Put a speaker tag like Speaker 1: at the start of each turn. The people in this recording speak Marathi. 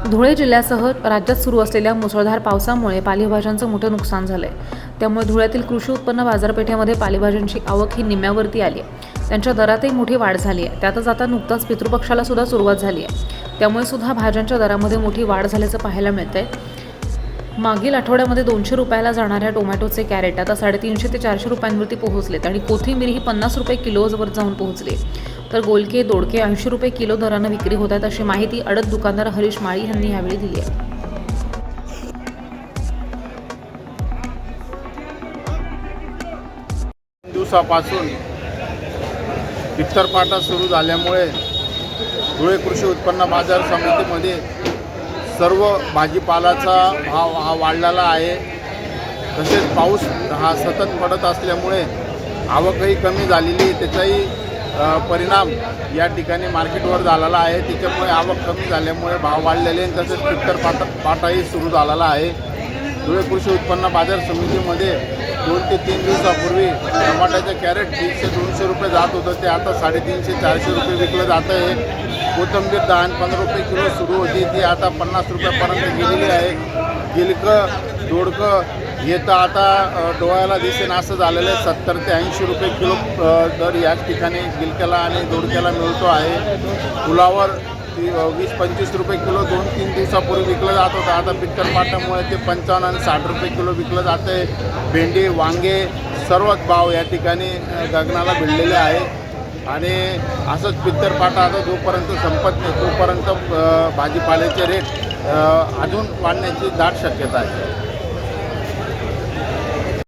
Speaker 1: धुळे जिल्ह्यासह राज्यात सुरू असलेल्या मुसळधार पावसामुळे पालेभाज्यांचं मोठं नुकसान झालं आहे त्यामुळे धुळ्यातील कृषी उत्पन्न बाजारपेठेमध्ये पालेभाज्यांची आवक ही निम्म्यावरती आली आहे त्यांच्या दरातही मोठी वाढ झाली आहे त्यातच आता नुकताच पितृपक्षाला सुद्धा सुरुवात झाली आहे त्यामुळे सुद्धा भाज्यांच्या दरामध्ये मोठी वाढ झाल्याचं पाहायला मिळतंय. मागील आठवड्यामध्ये दोनशे रुपयाला जाणाऱ्या टोमॅटोचे कॅरेट आता साडेतीनशे ते चारशे रुपयांवरती पोहोचलेत आणि कोथिंबीर ही पन्नास रुपये किलोजवर जाऊन पोहोचली तर गोलके दोडके ऐंशी रुपये किलो दरानं विक्री होत आहेत अशी माहिती अडत दुकानदार हरीश माळी यांनी यावेळी दिली आहे.
Speaker 2: दिवसापासून पित्तरपाटा सुरू झाल्यामुळे धुळे कृषी उत्पन्न बाजार समितीमध्ये सर्व भाजीपालाचा भाव हा वाढलेला आहे. तसेच पाऊस हा सतत पडत असल्यामुळे आवकही कमी झालेली त्याचाही परिणाम या ठिकाणी मार्केटवर झालेला आहे. त्याच्यामुळे आवक कमी झाल्यामुळे भाव वाढलेले आणि तसेच पित्तरपाटा पाटाही सुरू झालेला आहे. धुळे कृषी उत्पन्न बाजार समितीमध्ये दोन ते तीन दिवसापूर्वी टमाट्याचं कॅरेट दीडशे दोनशे रुपये जात होतं. ते आता साडेतीनशे चारशे रुपये विकलं जातं आहे. कोथिंबीर दहा आणि पंधरा रुपये किलो सुरू होती. ती आता पन्नास रुपयापर्यंत गेलेली आहे. गिलकं दोडकं हे तर आता डोळ्याला दिसेन असं झालेलं आहे. सत्तर ते ऐंशी रुपये किलो दर याच ठिकाणी गिलक्याला आणि दोडक्याला मिळतो आहे. फुलावर ती वीस पंचवीस रुपये किलो दोन तीन दिवसापूर्वी विकलं जात होतं. आता पिक्चर पाटामुळे ते पंचावन्न आणि साठ रुपये किलो विकलं जातं आहे भेंडी वांगे सर्वच भाव या ठिकाणी गगनाला भिडलेले आहे. आणि असंच पित्तर पाटा आता जोपर्यंत संपत नाही तोपर्यंत भाजीपाल्याचे रेट अजून वाढण्याची दाट शक्यता आहे.